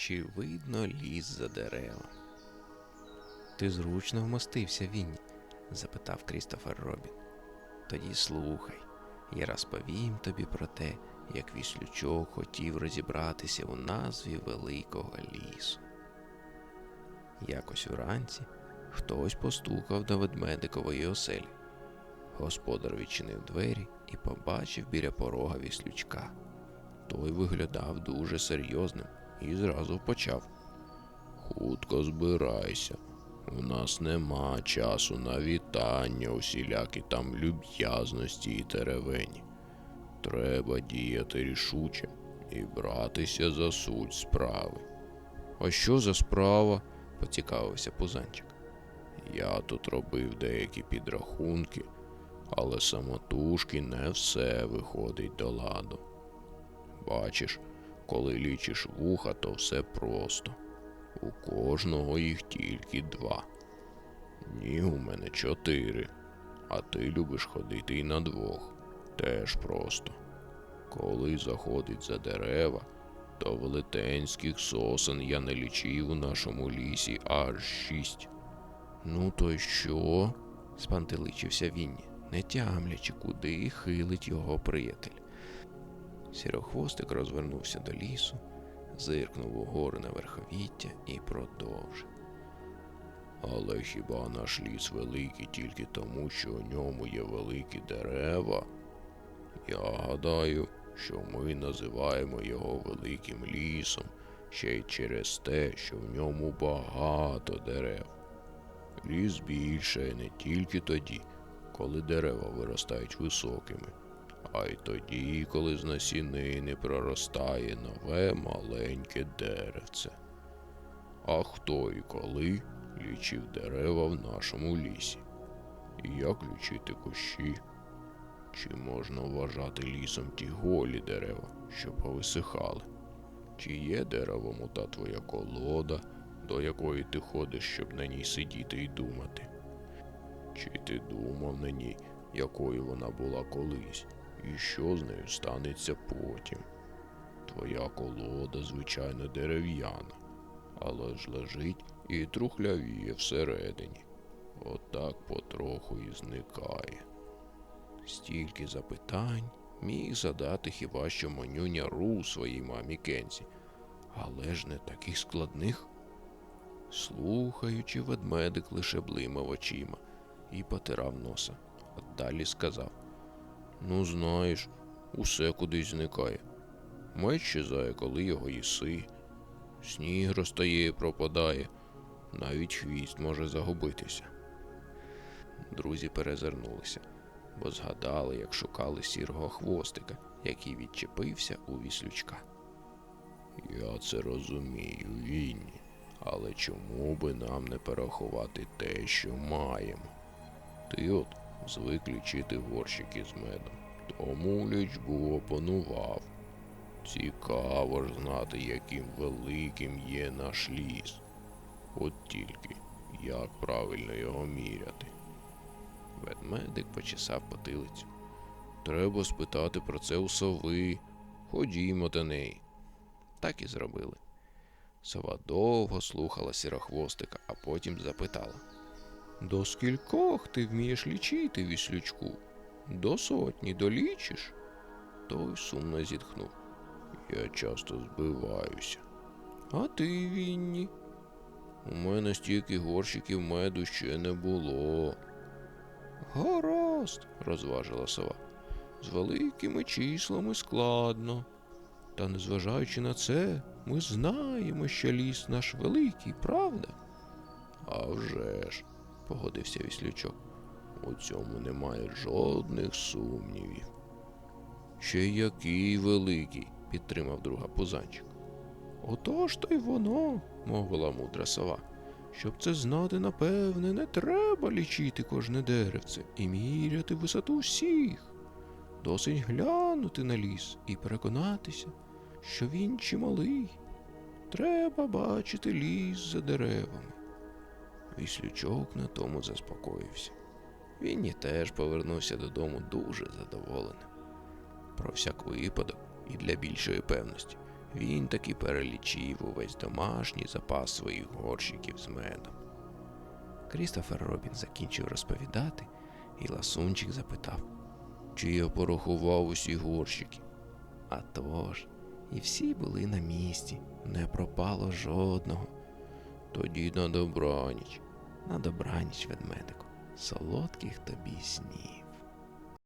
чи видно ліс за дерева. Ти зручно вмостився, Вінні? запитав Крістофер Робін. Тоді слухай, я розповім тобі про те, як віслючок хотів розібратися у назві великого лісу. Якось уранці хтось постукав до ведмедикової оселі. Господар відчинив двері і побачив біля порога віслючка. Той виглядав дуже серйозним і зразу почав. Хутко збирайся. У нас нема часу на вітання, усілякі там люб'язності і теревені. Треба діяти рішуче і братися за суть справи. А що за справа? поцікавився Пузанчик. Я тут робив деякі підрахунки, але самотужки не все виходить до ладу. Бачиш, коли лічиш вуха, то все просто. У кожного їх тільки два. Ніг у мене чотири, а ти любиш ходити і на двох. Теж просто. Коли заходить за дерева, то велетенських сосен я не лічив у нашому лісі аж шість. Ну, то що? спантеличився Вінні, не тямлячи, куди хилить його приятель. Сірохвостик розвернувся до лісу, зиркнув угору на верховіття і продовжив. Але хіба наш ліс великий тільки тому, що у ньому є великі дерева? Я гадаю, що ми називаємо його великим лісом ще й через те, що в ньому багато дерев. Ліс більше не тільки тоді, коли дерева виростають високими, а й тоді, коли з насінини проростає нове маленьке деревце. А хто і коли лічив дерева в нашому лісі? Як лічити кущі? Чи можна вважати лісом ті голі дерева, що повисихали? Чи є деревом ота твоя колода, до якої ти ходиш, щоб на ній сидіти і думати? Чи ти думав на ній, якою вона була колись, і що з нею станеться потім? Твоя колода, звичайно, дерев'яна, але ж лежить і трухлявіє всередині. Отак потроху і зникає. Стільки запитань міг задати хіба що манюня Ру своїй мамі Кенсі, але ж не таких складних. Слухаючи, ведмедик лише блимав очима і потирав носа, а далі сказав: Ну, знаєш, усе кудись зникає. Меч щезає, коли його їси, сніг розтає і пропадає, навіть хвіст може загубитися. Друзі перезирнулися, бо згадали, як шукали сірого хвостика, який відчепився у віслючка. Я це розумію, Вінні, але чому би нам не порахувати те, що маємо? Ти от звик лічити горщики з медом, тому лічбу опанував. Цікаво ж знати, яким великим є наш ліс. От тільки як правильно його міряти. Ведмедик почесав потилицю. Треба спитати про це у сови. Ходімо до неї. Так і зробили. Сова довго слухала сірохвостика, а потім запитала. До скількох ти вмієш лічити, віслючку? До сотні долічиш? Той сумно зітхнув. Я часто збиваюся. А ти, Вінні? У мене стільки горщиків меду ще не було. Гаразд, розважила сова. З великими числами складно. Та незважаючи на це, ми знаємо, що ліс наш великий, правда? «А вже ж», – погодився віслючок. У цьому немає жодних сумнівів. Ще який великий, підтримав друга пузанчик. Отож то й воно, мовила мудра сова. Щоб це знати, напевне, не треба лічити кожне деревце і міряти висоту всіх. Досить глянути на ліс і переконатися, що він чималий. Треба бачити ліс за деревами. Віслючок на тому заспокоївся. Він і теж повернувся додому дуже задоволеним. Про всяк випадок і для більшої певності Він таки перелічив увесь домашній запас своїх горщиків з медом. Крістофер Робін закінчив розповідати, і ласунчик запитав, чи я порахував усі горщики. А тож, і всі були на місці, не пропало жодного. Тоді на добраніч, на добраніч, ведмедику, солодких тобі снів.